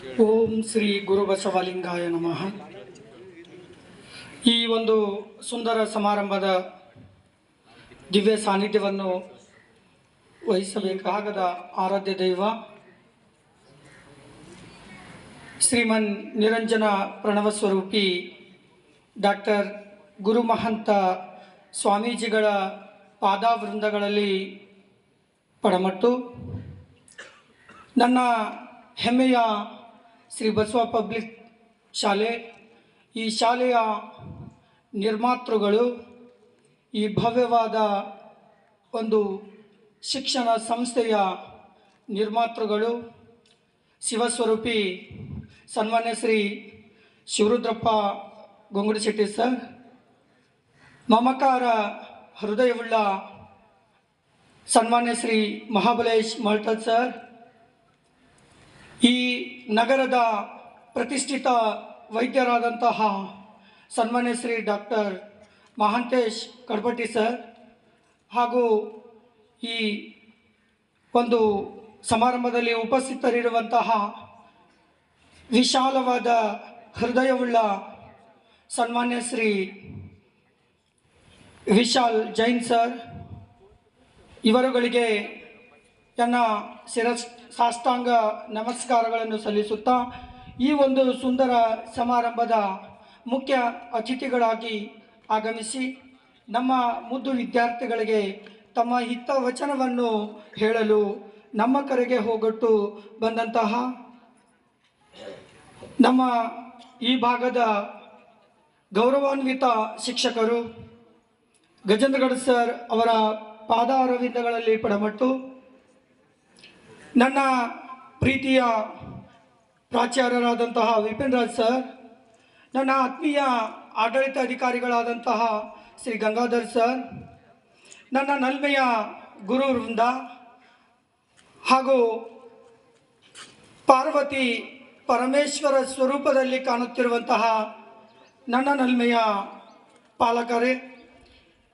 ಓಂ ಶ್ರೀ ಗುರು ಬಸವಲಿಂಗಾಯ ನಮಃ. ಈ ಒಂದು ಸುಂದರ ಸಮಾರಂಭದ ದಿವ್ಯ ಸಾನ್ನಿಧ್ಯವನ್ನು ವಹಿಸಬೇಕಾಗದ ಆರಾಧ್ಯ ದೈವ ಶ್ರೀಮನ್ ನಿರಂಜನ ಪ್ರಣವ ಸ್ವರೂಪಿ ಡಾಕ್ಟರ್ ಗುರುಮಹಂತ ಸ್ವಾಮೀಜಿಗಳ ಪಾದಾವೃಂದಗಳಲ್ಲಿ ಪಡಮಟ್ಟು. ನನ್ನ ಹೆಮ್ಮೆಯ ಶ್ರೀ ಬಸವ ಪಬ್ಲಿಕ್ ಶಾಲೆ. ಈ ಶಾಲೆಯ ನಿರ್ಮಾತೃಗಳು ಈ ಭವ್ಯವಾದ ಒಂದು ಶಿಕ್ಷಣ ಸಂಸ್ಥೆಯ ನಿರ್ಮಾತೃಗಳು. ಶಿವಸ್ವರೂಪಿ ಸನ್ಮಾನ್ಯ ಶ್ರೀ ಶಿವರುದ್ರಪ್ಪ ಗೊಂಗುಡಿಶೆಟ್ಟಿ ಸರ್. ಮಮಕಾರ ಹೃದಯವುಳ್ಳ ಸನ್ಮಾನ್ಯ ಶ್ರೀ ಮಹಾಬಲೇಶ್ ಮಲ್ಟದ್ ಸರ್. ಈ ನಗರದ ಪ್ರತಿಷ್ಠಿತ ವೈದ್ಯರಾದಂತಹ ಸನ್ಮಾನ್ಯ ಶ್ರೀ ಡಾಕ್ಟರ್ ಮಹಾಂತೇಶ್ ಕಡ್ಬಟ್ಟಿ ಸರ್ ಹಾಗೂ ಈ ಒಂದು ಸಮಾರಂಭದಲ್ಲಿ ಉಪಸ್ಥಿತರಿರುವಂತಹ ವಿಶಾಲವಾದ ಹೃದಯವುಳ್ಳ ಸನ್ಮಾನ್ಯ ಶ್ರೀ ವಿಶಾಲ್ ಜೈನ್ ಸರ್, ಇವರುಗಳಿಗೆ ನನ್ನ ಶಿರಸ್, ಸಾಷ್ಟಾಂಗ ನಮಸ್ಕಾರಗಳನ್ನು ಸಲ್ಲಿಸುತ್ತಾ ಈ ಒಂದು ಸುಂದರ ಸಮಾರಂಭದ ಮುಖ್ಯ ಅತಿಥಿಗಳಾಗಿ ಆಗಮಿಸಿ ನಮ್ಮ ಮುದ್ದು ವಿದ್ಯಾರ್ಥಿಗಳಿಗೆ ತಮ್ಮ ಹಿತ ವಚನವನ್ನು ಹೇಳಲು ನಮ್ಮ ಕರೆಗೆ ಹೋಗೊಟ್ಟು ಬಂದಂತಹ ನಮ್ಮ ಈ ಭಾಗದ ಗೌರವಾನ್ವಿತ ಶಿಕ್ಷಕರು ಗಜೇಂದ್ರಗಢ ಸರ್ ಅವರ ಪಾದಾರವಿಂದಗಳಲ್ಲಿ ಪಡಮಟ್ಟು ನನ್ನ ಪ್ರೀತಿಯ ಪ್ರಾಚಾರ್ಯರಾದಂತಹ ವಿಪಿನ್ ರಾಜ್ ಸರ್, ನನ್ನ ಆತ್ಮೀಯ ಆಡಳಿತ ಅಧಿಕಾರಿಗಳಾದಂತಹ ಶ್ರೀ ಗಂಗಾಧರ್ ಸರ್, ನನ್ನ ನಲ್ಮೆಯ ಗುರು ವೃಂದ ಹಾಗೂ ಪಾರ್ವತಿ ಪರಮೇಶ್ವರ ಸ್ವರೂಪದಲ್ಲಿ ಕಾಣುತ್ತಿರುವಂತಹ ನನ್ನ ನಲ್ಮೆಯ ಪಾಲಕರೇ,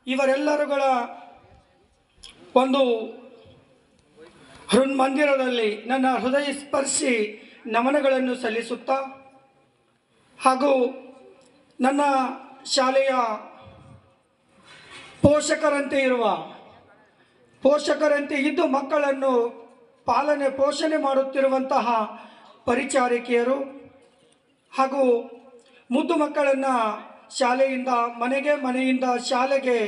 ಇವರೆಲ್ಲರುಗಳ ಒಂದು ಹೃನ್ಮಂದಿರದಲ್ಲಿ ನನ್ನ ಹೃದಯ ಸ್ಪರ್ಶಿ ನಮನಗಳನ್ನು ಸಲ್ಲಿಸುತ್ತಾ ಹಾಗೂ ನನ್ನ ಶಾಲೆಯ ಪೋಷಕರಂತೆ ಇರುವ ಪೋಷಕರಂತೆ ಇದ್ದು ಮಕ್ಕಳನ್ನು ಪಾಲನೆ, ಪೋಷಣೆ ಮಾಡುತ್ತಿರುವಂತಹ ಪರಿಚಾರಿಕೆಯರು ಹಾಗೂ ಮುದ್ದು ಮಕ್ಕಳನ್ನು ಶಾಲೆಯಿಂದ, ಮನೆಗೆ, ಮನೆಯಿಂದ ಶಾಲೆಗೆ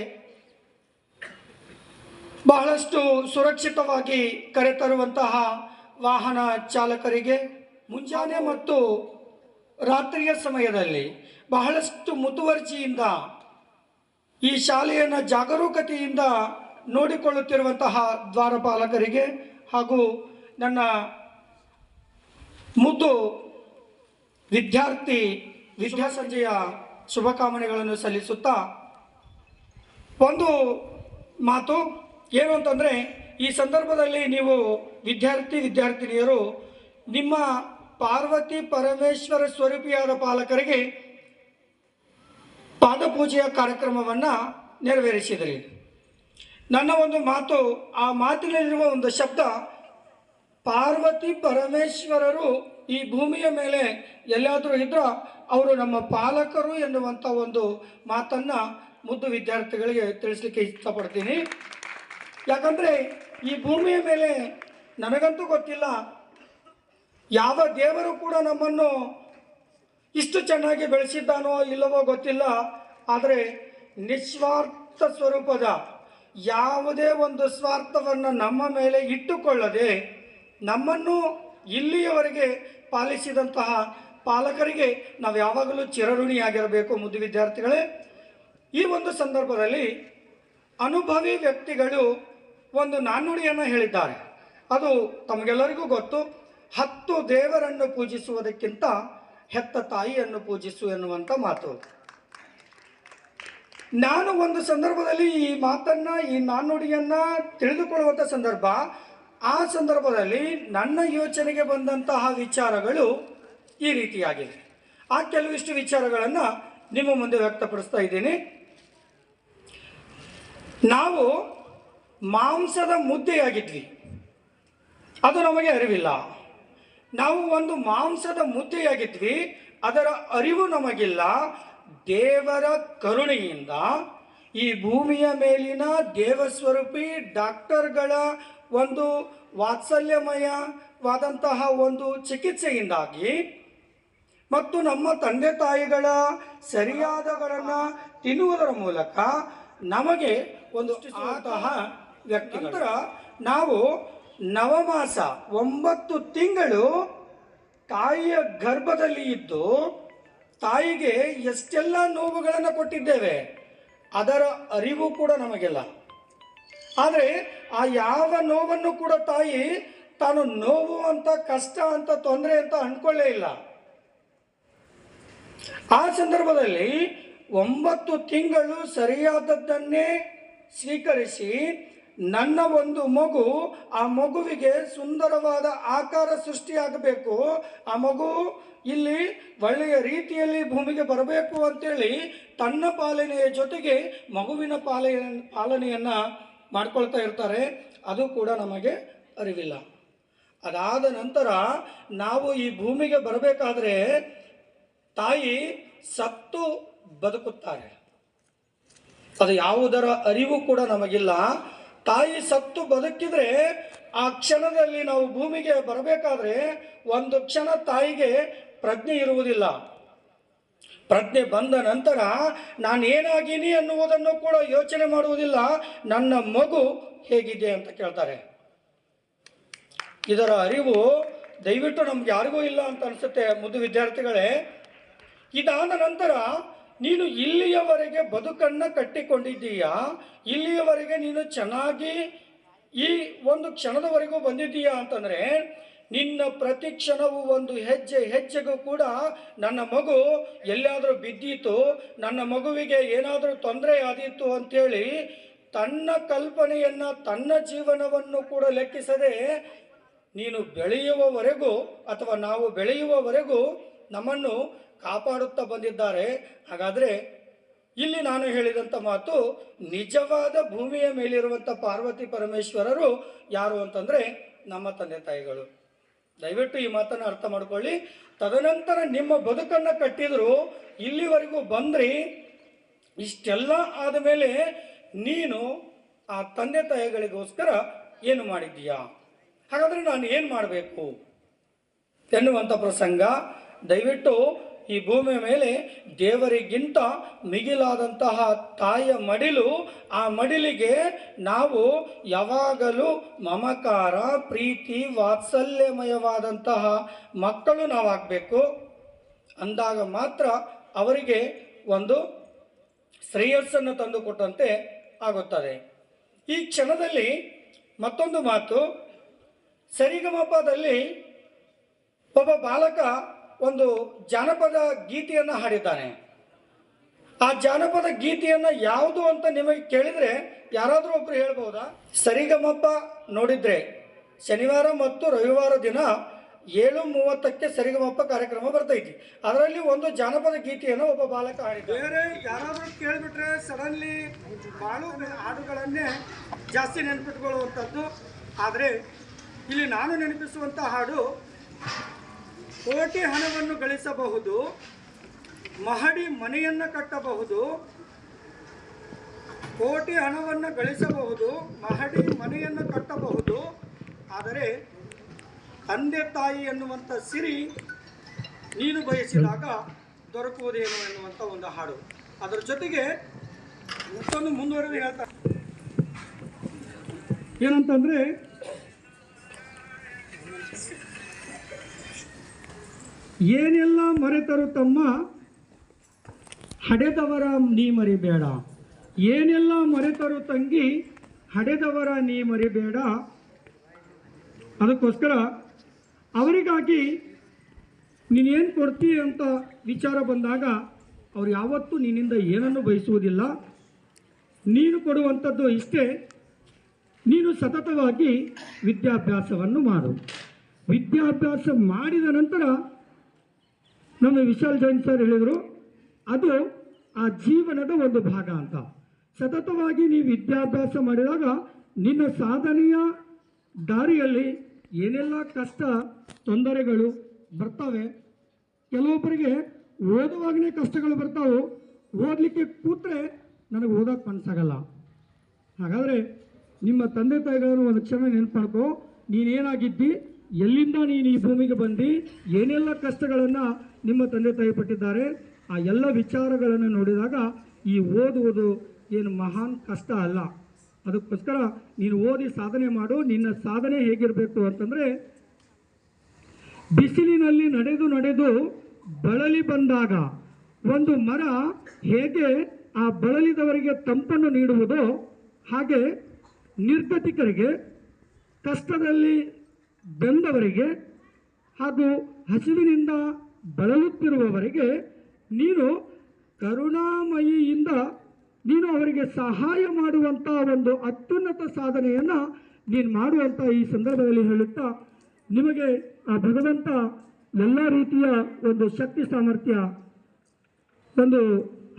ಬಹಳಷ್ಟು ಸುರಕ್ಷಿತವಾಗಿ ಕರೆತರುವಂತಹ ವಾಹನ ಚಾಲಕರಿಗೆ ಮುಂಜಾನೆ ಮತ್ತು ರಾತ್ರಿಯ ಸಮಯದಲ್ಲಿ ಬಹಳಷ್ಟು ಮುತುವರ್ಜಿಯಿಂದ ಈ ಶಾಲೆಯನ್ನು ಜಾಗರೂಕತೆಯಿಂದ ನೋಡಿಕೊಳ್ಳುತ್ತಿರುವಂತಹ ದ್ವಾರಪಾಲಕರಿಗೆ ಹಾಗೂ ನನ್ನ ಮುದ್ದು ವಿದ್ಯಾರ್ಥಿ ವಿದ್ಯಾಸಂಜೆಯ ಶುಭಕಾಮನೆಗಳನ್ನು ಸಲ್ಲಿಸುತ್ತಾ ಒಂದು ಮಾತು ಏನು ಅಂತಂದರೆ, ಈ ಸಂದರ್ಭದಲ್ಲಿ ನೀವು ವಿದ್ಯಾರ್ಥಿ, ವಿದ್ಯಾರ್ಥಿನಿಯರು, ನಿಮ್ಮ ಪಾರ್ವತಿ ಪರಮೇಶ್ವರ ಸ್ವರೂಪಿಯಾದ ಪಾಲಕರಿಗೆ ಪಾದಪೂಜೆಯ ಕಾರ್ಯಕ್ರಮವನ್ನು ನೆರವೇರಿಸಿದರೆ. ನನ್ನ ಒಂದು ಮಾತು, ಆ ಮಾತಿನಲ್ಲಿರುವ ಒಂದು ಶಬ್ದ, ಪಾರ್ವತಿ ಪರಮೇಶ್ವರರು ಈ ಭೂಮಿಯ ಮೇಲೆ ಎಲ್ಲಾದರೂ ಇದ್ದರೆ ಅವರು ನಮ್ಮ ಪಾಲಕರು ಎನ್ನುವಂಥ ಒಂದು ಮಾತನ್ನು ಮುದ್ದು ವಿದ್ಯಾರ್ಥಿಗಳಿಗೆ ತಿಳಿಸ್ಲಿಕ್ಕೆ ಇಷ್ಟಪಡ್ತೀನಿ. ಯಾಕಂದರೆ ಈ ಭೂಮಿಯ ಮೇಲೆ ನನಗಂತೂ ಗೊತ್ತಿಲ್ಲ, ಯಾವ ದೇವರು ಕೂಡ ನಮ್ಮನ್ನು ಇಷ್ಟು ಚೆನ್ನಾಗಿ ಬೆಳೆಸಿದ್ದಾನೋ ಇಲ್ಲವೋ ಗೊತ್ತಿಲ್ಲ, ಆದರೆ ನಿಸ್ವಾರ್ಥ ಸ್ವರೂಪದ ಯಾವುದೇ ಒಂದು ಸ್ವಾರ್ಥವನ್ನು ನಮ್ಮ ಮೇಲೆ ಇಟ್ಟುಕೊಳ್ಳದೆ ನಮ್ಮನ್ನು ಇಲ್ಲಿಯವರೆಗೆ ಪಾಲಿಸಿದಂತಹ ಪಾಲಕರಿಗೆ ನಾವು ಯಾವಾಗಲೂ ಚಿರಋಣಿಯಾಗಿರಬೇಕು ಮುದ್ದು ವಿದ್ಯಾರ್ಥಿಗಳೇ. ಈ ಒಂದು ಸಂದರ್ಭದಲ್ಲಿ ಅನುಭವಿ ವ್ಯಕ್ತಿಗಳು ಒಂದು ನಾಣ್ಣುಡಿಯನ್ನು ಹೇಳಿದ್ದಾರೆ. ಅದು ತಮಗೆಲ್ಲರಿಗೂ ಗೊತ್ತು. ಹತ್ತು ದೇವರನ್ನು ಪೂಜಿಸುವುದಕ್ಕಿಂತ ಹೆತ್ತ ತಾಯಿಯನ್ನು ಪೂಜಿಸು ಎನ್ನುವಂಥ ಮಾತು. ನಾನು ಒಂದು ಸಂದರ್ಭದಲ್ಲಿ ಈ ಮಾತನ್ನ, ಈ ನಾಣ್ಣುಡಿಯನ್ನ ತಿಳಿದುಕೊಳ್ಳುವಂಥ ಸಂದರ್ಭ, ಆ ಸಂದರ್ಭದಲ್ಲಿ ನನ್ನ ಯೋಚನೆಗೆ ಬಂದಂತಹ ವಿಚಾರಗಳು ಈ ರೀತಿಯಾಗಿವೆ. ಆ ಕೆಲವಿಷ್ಟು ವಿಚಾರಗಳನ್ನು ನಿಮ್ಮ ಮುಂದೆ ವ್ಯಕ್ತಪಡಿಸ್ತಾ ಇದ್ದೀನಿ. ನಾವು ಮಾಂಸದ ಮುದ್ದೆಯಾಗಿದ್ವಿ. ಅದು ನಮಗೆ ಅರಿವಿಲ್ಲ. ನಾವು ಒಂದು ಮಾಂಸದ ಮುದ್ದೆಯಾಗಿದ್ವಿ. ಅದರ ಅರಿವು ನಮಗಿಲ್ಲ. ದೇವರ ಕರುಣೆಯಿಂದ ಈ ಭೂಮಿಯ ಮೇಲಿನ ದೇವಸ್ವರೂಪಿ ಡಾಕ್ಟರ್ಗಳ ಒಂದು ವಾತ್ಸಲ್ಯಮಯವಾದಂತಹ ಒಂದು ಚಿಕಿತ್ಸೆಯಿಂದಾಗಿ ಮತ್ತು ನಮ್ಮ ತಂದೆ ತಾಯಿಗಳ ಸರಿಯಾದಗಳನ್ನು ತಿನ್ನುವುದರ ಮೂಲಕ ನಮಗೆ ಒಂದು ವ್ಯಕ್ತಿ ನಂತರ ನಾವು ನವಮಾಸ, ಒಂಬತ್ತು ತಿಂಗಳು ತಾಯಿಯ ಗರ್ಭದಲ್ಲಿ ಇದ್ದು ತಾಯಿಗೆ ಎಷ್ಟೆಲ್ಲ ನೋವುಗಳನ್ನು ಕೊಟ್ಟಿದ್ದೇವೆ, ಅದರ ಅರಿವು ಕೂಡ ನಮಗೆಲ್ಲ. ಆದರೆ ಆ ಯಾವ ನೋವನ್ನು ಕೂಡ ತಾಯಿ ತಾನು ನೋವು ಅಂತ, ಕಷ್ಟ ಅಂತ, ತೊಂದರೆ ಅಂತ ಅಂದ್ಕೊಳ್ಳೇ ಇಲ್ಲ. ಆ ಸಂದರ್ಭದಲ್ಲಿ ಒಂಬತ್ತು ತಿಂಗಳು ಸರಿಯಾದದ್ದನ್ನೇ ಸ್ವೀಕರಿಸಿ ನನ್ನ ಒಂದು ಮಗು, ಆ ಮಗುವಿಗೆ ಸುಂದರವಾದ ಆಕಾರ ಸೃಷ್ಟಿಯಾಗಬೇಕು. ಆ ಮಗು ಇಲ್ಲಿ ಒಳ್ಳೆಯ ರೀತಿಯಲ್ಲಿ ಭೂಮಿಗೆ ಬರಬೇಕು ಅಂತೇಳಿ ತನ್ನ ಪಾಲನೆಯ ಜೊತೆಗೆ ಮಗುವಿನ ಪಾಲನೆ, ಪಾಲನೆಯನ್ನು ಮಾಡ್ಕೊಳ್ತಾ ಇರ್ತಾರೆ. ಅದು ಕೂಡ ನಮಗೆ ಅರಿವಿಲ್ಲ. ಅದಾದ ನಂತರ ನಾವು ಈ ಭೂಮಿಗೆ ಬರಬೇಕಾದ್ರೆ ತಾಯಿ ಸತ್ತು ಬದುಕುತ್ತಾರೆ. ಅದು ಯಾವುದರ ಅರಿವು ಕೂಡ ನಮಗಿಲ್ಲ. ತಾಯಿ ಸತ್ತು ಬದುಕಿದ್ರೆ ಆ ಕ್ಷಣದಲ್ಲಿ ನಾವು ಭೂಮಿಗೆ ಬರಬೇಕಾದ್ರೆ ಒಂದು ಕ್ಷಣ ತಾಯಿಗೆ ಪ್ರಜ್ಞೆ ಇರುವುದಿಲ್ಲ. ಪ್ರಜ್ಞೆ ಬಂದ ನಂತರ ನಾನು ಏನಾಗೀನಿ ಅನ್ನುವುದನ್ನು ಕೂಡ ಯೋಚನೆ ಮಾಡುವುದಿಲ್ಲ. ನನ್ನ ಮಗು ಹೇಗಿದೆ ಅಂತ ಕೇಳ್ತಾರೆ. ಇದರ ಅರಿವು ದಯವಿಟ್ಟು ನಮ್ಗೆ ಯಾರಿಗೂ ಇಲ್ಲ ಅಂತ ಅನಿಸುತ್ತೆ ಮುದ್ದು ವಿದ್ಯಾರ್ಥಿಗಳೇ. ಇದಾದ ನಂತರ ನೀನು ಇಲ್ಲಿಯವರೆಗೆ ಬದುಕನ್ನು ಕಟ್ಟಿಕೊಂಡಿದ್ದೀಯಾ? ಇಲ್ಲಿಯವರೆಗೆ ನೀನು ಚೆನ್ನಾಗಿ ಈ ಒಂದು ಕ್ಷಣದವರೆಗೂ ಬಂದಿದ್ದೀಯಾ ಅಂತಂದರೆ, ನಿನ್ನ ಪ್ರತಿ ಕ್ಷಣವು ಒಂದು ಹೆಜ್ಜೆ ಹೆಜ್ಜೆಗೂ ಕೂಡ ನನ್ನ ಮಗು ಎಲ್ಲಾದರೂ ಬಿದ್ದಿತ್ತು ನನ್ನ ಮಗುವಿಗೆ ಏನಾದರೂ ತೊಂದರೆ ಆದೀತು ಅಂಥೇಳಿ ತನ್ನ ಕಲ್ಪನೆಯನ್ನು, ತನ್ನ ಜೀವನವನ್ನು ಕೂಡ ಲೆಕ್ಕಿಸದೆ ನೀನು ಬೆಳೆಯುವವರೆಗೂ ಅಥವಾ ನಾವು ಬೆಳೆಯುವವರೆಗೂ ನಮ್ಮನ್ನು ಕಾಪಾಡುತ್ತಾ ಬಂದಿದ್ದಾರೆ. ಹಾಗಾದರೆ ಇಲ್ಲಿ ನಾನು ಹೇಳಿದಂಥ ಮಾತು ನಿಜವಾದ ಭೂಮಿಯ ಮೇಲಿರುವಂಥ ಪಾರ್ವತಿ ಪರಮೇಶ್ವರರು ಯಾರು ಅಂತಂದರೆ ನಮ್ಮ ತಂದೆ ತಾಯಿಗಳು. ದಯವಿಟ್ಟು ಈ ಮಾತನ್ನು ಅರ್ಥ ಮಾಡ್ಕೊಳ್ಳಿ. ತದನಂತರ ನಿಮ್ಮ ಬದುಕನ್ನು ಕಟ್ಟಿದ್ರು ಇಲ್ಲಿವರೆಗೂ ಬಂದ್ರಿ. ಇಷ್ಟೆಲ್ಲ ಆದಮೇಲೆ ನೀನು ಆ ತಂದೆ ತಾಯಿಗಳಿಗೋಸ್ಕರ ಏನು ಮಾಡಿದ್ದೀಯಾ? ಹಾಗಾದರೆ ನಾನು ಏನು ಮಾಡಬೇಕು ಎನ್ನುವಂಥ ಪ್ರಸಂಗ. ದಯವಿಟ್ಟು ಈ ಭೂಮಿಯ ಮೇಲೆ ದೇವರಿಗಿಂತ ಮಿಗಿಲಾದಂತಹ ತಾಯಿಯ ಮಡಿಲು, ಆ ಮಡಿಲಿಗೆ ನಾವು ಯಾವಾಗಲೂ ಮಮಕಾರ, ಪ್ರೀತಿ, ವಾತ್ಸಲ್ಯಮಯವಾದಂತಹ ಮಕ್ಕಳು ನಾವಾಗಬೇಕು. ಅಂದಾಗ ಮಾತ್ರ ಅವರಿಗೆ ಒಂದು ಶ್ರೇಯಸ್ಸನ್ನು ತಂದುಕೊಟ್ಟಂತೆ ಆಗುತ್ತದೆ. ಈ ಕ್ಷಣದಲ್ಲಿ ಮತ್ತೊಂದು ಮಾತು. ಸರಿಗಮಪದಲ್ಲಿ ಒಬ್ಬ ಬಾಲಕ ಒಂದು ಜಾನಪದ ಗೀತೆಯನ್ನು ಹಾಡಿದ್ದಾನೆ. ಆ ಜಾನಪದ ಗೀತೆಯನ್ನು ಯಾವುದು ಅಂತ ನಿಮಗೆ ಕೇಳಿದರೆ ಯಾರಾದರೂ ಒಬ್ಬರು ಹೇಳ್ಬೋದಾ? ಸರಿಗಮಪ್ಪ ನೋಡಿದ್ರೆ ಶನಿವಾರ ಮತ್ತು ರವಿವಾರ ದಿನ ಏಳು ಮೂವತ್ತಕ್ಕೆ ಸರಿಗಮಪ್ಪ ಕಾರ್ಯಕ್ರಮ ಬರ್ತೈತಿ. ಅದರಲ್ಲಿ ಒಂದು ಜಾನಪದ ಗೀತೆಯನ್ನು ಒಬ್ಬ ಬಾಲಕ ಹಾಡಿದ ಬೇರೆ ಯಾರಾದರೂ ಕೇಳಿಬಿಟ್ರೆ ಸಡನ್ಲಿ ಬಾಳು ಹಾಡುಗಳನ್ನೇ ಜಾಸ್ತಿ ನೆನಪಿಟ್ಕೊಳ್ಳುವಂಥದ್ದು. ಆದರೆ ಇಲ್ಲಿ ನಾನು ನೆನಪಿಸುವಂಥ ಹಾಡು ಕೋಟಿ ಹಣವನ್ನು ಗಳಿಸಬಹುದು, ಮಹಡಿ ಮನೆಯನ್ನು ಕಟ್ಟಬಹುದು, ಕೋಟಿ ಹಣವನ್ನು ಗಳಿಸಬಹುದು, ಮಹಡಿ ಮನೆಯನ್ನು ಕಟ್ಟಬಹುದು, ಆದರೆ ತಂದೆ ತಾಯಿ ಎನ್ನುವಂಥ ಸಿರಿ ನೀನು ಬಯಸಿದಾಗ ದೊರಕುವುದೇನು ಎನ್ನುವಂಥ ಒಂದು ಹಾಡು. ಅದರ ಜೊತೆಗೆ ಮತ್ತೊಂದು ಮುಂದುವರೆದು ಹೇಳ್ತಾರೆ ಏನಂತಂದ್ರೆ ಏನೆಲ್ಲ ಮರೆತರು ತಮ್ಮ? ಹಡೆದವರ ನೀ ಮರಿಬೇಡ. ಏನೆಲ್ಲ ಮರೆತರು ತಂಗಿ? ಹಡೆದವರ ನೀ ಮರಿಬೇಡ. ಅದಕ್ಕೋಸ್ಕರ ಅವರಿಗಾಗಿ ನೀನೇನು ಕೊಡ್ತೀಯ ಅಂತ ವಿಚಾರ ಬಂದಾಗ ಅವ್ರು ಯಾವತ್ತೂ ನಿನ್ನಿಂದ ಏನನ್ನು ಬಯಸುವುದಿಲ್ಲ. ನೀನು ಕೊಡುವಂಥದ್ದು ಇಷ್ಟೇ. ನೀನು ಸತತವಾಗಿ ವಿದ್ಯಾಭ್ಯಾಸವನ್ನು ಮಾಡು. ವಿದ್ಯಾಭ್ಯಾಸ ಮಾಡಿದ ನಂತರ ನಮ್ಮ ವಿಶಾಲ್ ಜೈನ್ ಸರ್ ಹೇಳಿದರು, ಅದು ಆ ಜೀವನದ ಒಂದು ಭಾಗ ಅಂತ. ಸತತವಾಗಿ ನೀವು ವಿದ್ಯಾಭ್ಯಾಸ ಮಾಡಿದಾಗ ನಿನ್ನ ಸಾಧನೆಯ ದಾರಿಯಲ್ಲಿ ಏನೆಲ್ಲ ಕಷ್ಟ ತೊಂದರೆಗಳು ಬರ್ತವೆ, ಕೆಲವೊಬ್ಬರಿಗೆ ಓದುವಾಗಲೇ ಕಷ್ಟಗಳು ಬರ್ತಾವೆ, ಓದಲಿಕ್ಕೆ ಕೂತ್ರೆ ನನಗೆ ಓದೋಕ್ಕೆ ಮನಸ್ಸಾಗಲ್ಲ ಹಾಗಾದರೆ ನಿಮ್ಮ ತಂದೆ ತಾಯಿಗಳನ್ನು ಒಂದು ಕ್ಷಣ ನೆನಪು ಮಾಡ್ಕೋ ನೀನೇನಾಗಿದ್ದಿ ಎಲ್ಲಿಂದ ನೀನು ಈ ಭೂಮಿಗೆ ಬಂದು? ಏನೆಲ್ಲ ಕಷ್ಟಗಳನ್ನು ನಿಮ್ಮ ತಂದೆ ತಾಯಿ ಪಟ್ಟಿದ್ದಾರೆ? ಆ ಎಲ್ಲ ವಿಚಾರಗಳನ್ನು ನೋಡಿದಾಗ ಈ ಓದುವುದು ಏನು ಮಹಾನ್ ಕಷ್ಟ ಅಲ್ಲ. ಅದಕ್ಕೋಸ್ಕರ ನೀನು ಓದಿ ಸಾಧನೆ ಮಾಡು. ನಿನ್ನ ಸಾಧನೆ ಹೇಗಿರಬೇಕು ಅಂತಂದರೆ, ಬಿಸಿಲಿನಲ್ಲಿ ನಡೆದು ನಡೆದು ಬಳಲಿ ಬಂದಾಗ ಒಂದು ಮರ ಹೇಗೆ ಆ ಬಳಲಿದವರಿಗೆ ತಂಪನ್ನು ನೀಡುವುದೋ ಹಾಗೆ ನಿರ್ಗತಿಕರಿಗೆ ಕಷ್ಟದಲ್ಲಿ ಬೆಂದವರಿಗೆ ಹಾಗೂ ಹಸಿವಿನಿಂದ ಬಳಲುತ್ತಿರುವವರಿಗೆ ನೀನು ಕರುಣಾಮಯಿಯಿಂದ ನೀನು ಅವರಿಗೆ ಸಹಾಯ ಮಾಡುವಂಥ ಒಂದು ಅತ್ಯುನ್ನತ ಸಾಧನೆಯನ್ನು ನೀನು ಮಾಡುವಂಥ ಈ ಸಂದರ್ಭದಲ್ಲಿ ಹೇಳುತ್ತಾ, ನಿಮಗೆ ಆ ಭಗವಂತ ಎಲ್ಲ ರೀತಿಯ ಒಂದು ಶಕ್ತಿ ಸಾಮರ್ಥ್ಯ, ಒಂದು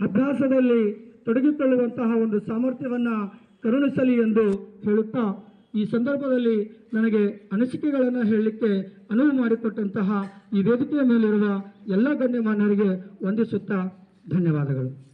ಅಭ್ಯಾಸದಲ್ಲಿ ತೊಡಗಿಕೊಳ್ಳುವಂತಹ ಒಂದು ಸಾಮರ್ಥ್ಯವನ್ನು ಕರುಣಿಸಲಿ ಎಂದು ಹೇಳುತ್ತಾ ಈ ಸಂದರ್ಭದಲ್ಲಿ ನನಗೆ ಅನಿಸಿಕೆಗಳನ್ನು ಹೇಳಲಿಕ್ಕೆ ಅನುವು ಮಾಡಿಕೊಟ್ಟಂತಹ ಈ ವೇದಿಕೆಯ ಮೇಲಿರುವ ಎಲ್ಲ ಗಣ್ಯಮಾನ್ಯರಿಗೆ ವಂದಿಸುತ್ತಾ ಧನ್ಯವಾದಗಳು.